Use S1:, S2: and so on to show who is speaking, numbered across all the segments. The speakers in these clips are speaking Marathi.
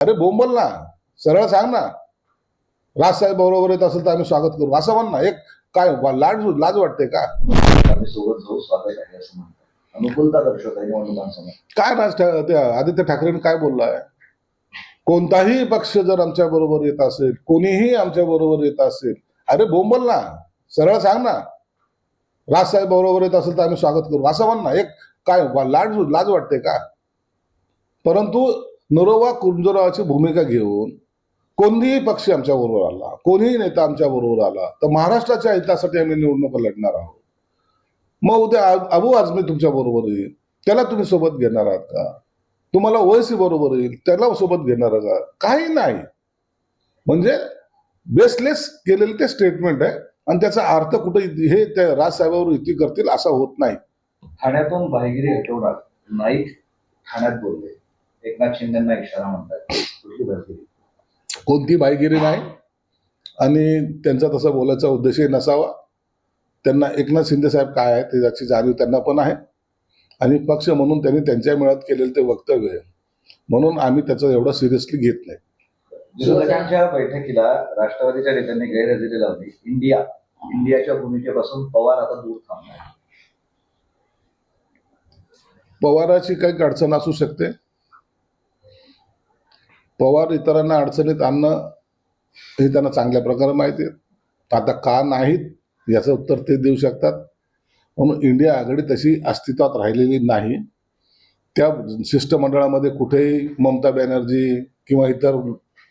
S1: अरे बोंबल ना. सरळ सांग ना. राजसाहेब बरोबर येत असेल तर आम्ही स्वागत करू. असं म्हण ना. एक काय लाज लाज वाटते का? काय राज त्या आदित्य ठाकरेंनी काय बोललाय? कोणताही पक्ष जर आमच्या बरोबर येत असेल कोणीही आमच्या बरोबर येत असेल अरे बोंबल ना. सरळ सांग ना. राजसाहेब बरोबर येत असेल तर आम्ही स्वागत करू. असं म्हण ना. एक काय लाज लाज वाटते का? परंतु नरोवा कुंजरावाची भूमिका घेऊन कोणतीही पक्ष आमच्या बरोबर आला कोणीही नेता आमच्या बरोबर आला तर महाराष्ट्राच्या हितासाठी आम्ही निवडणुका लढणार आहोत. मग उद्या अबू आजमी तुमच्या बरोबर येईल. त्याला तुम्ही सोबत घेणार आहात का? तुम्हाला ओएसी बरोबर येईल. त्याला सोबत घेणार का? काही नाही. म्हणजे बेसलेस केलेलं ते स्टेटमेंट आहे आणि त्याचा अर्थ कुठे हे त्या राजसाहेबावर युती करतील असा होत नाही.
S2: ठाण्यातून बाहेगिरी हटवणार नाईक ठाण्यात बोलले. एकनाथ शिंदेना इशारा म्हणतात.
S1: कोणती बाईगिरी नाही. आणि त्यांचा तसा बोलायचा उद्देशही नसावा. त्यांना एकनाथ शिंदे साहेब काय आहे त्याची जाणीव त्यांना पण आहे. आणि पक्ष म्हणून त्यांनी त्यांच्या मेळात केलेलं ते वक्तव्य आहे. म्हणून आम्ही त्याचं एवढं सिरियसली घेत नाही.
S2: विरोधकांच्या बैठकीला राष्ट्रवादीच्या नेत्यांनी गैरहजेरी लावली. इंडिया इंडियाच्या भूमिकेपासून पवार आता दूर थांबणार
S1: पवाराची काही अडचण असू शकते. पवार इतरांना अडचणीत आणणं हे त्यांना चांगल्या प्रकारे माहिती आहे. आता का नाहीत याचं उत्तर ते देऊ शकतात. म्हणून इंडिया आघाडी तशी अस्तित्वात राहिलेली नाही. त्या शिष्टमंडळामध्ये कुठेही ममता बॅनर्जी किंवा इतर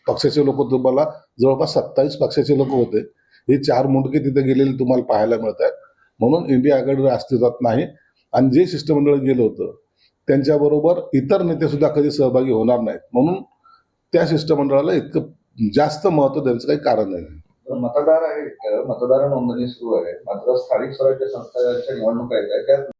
S1: पक्षाचे लोक तुम्हाला जवळपास सत्तावीस पक्षाचे लोक होते. हे चार मुंडके तिथे गेलेले तुम्हाला पाहायला मिळत आहेत. म्हणून इंडिया आघाडी अस्तित्वात नाही. आणि जे शिष्टमंडळ गेलं होतं त्यांच्याबरोबर इतर नेतेसुद्धा कधी सहभागी होणार नाहीत. म्हणून त्या शिष्टमंडळाला इतकं जास्त महत्त्व द्यायचं काही कारण नाही.
S2: मतदार आहेत मतदार नोंदणी सुरू आहे मात्र स्थानिक स्वराज्य संस्थांच्या निवडणुका आहेत त्यात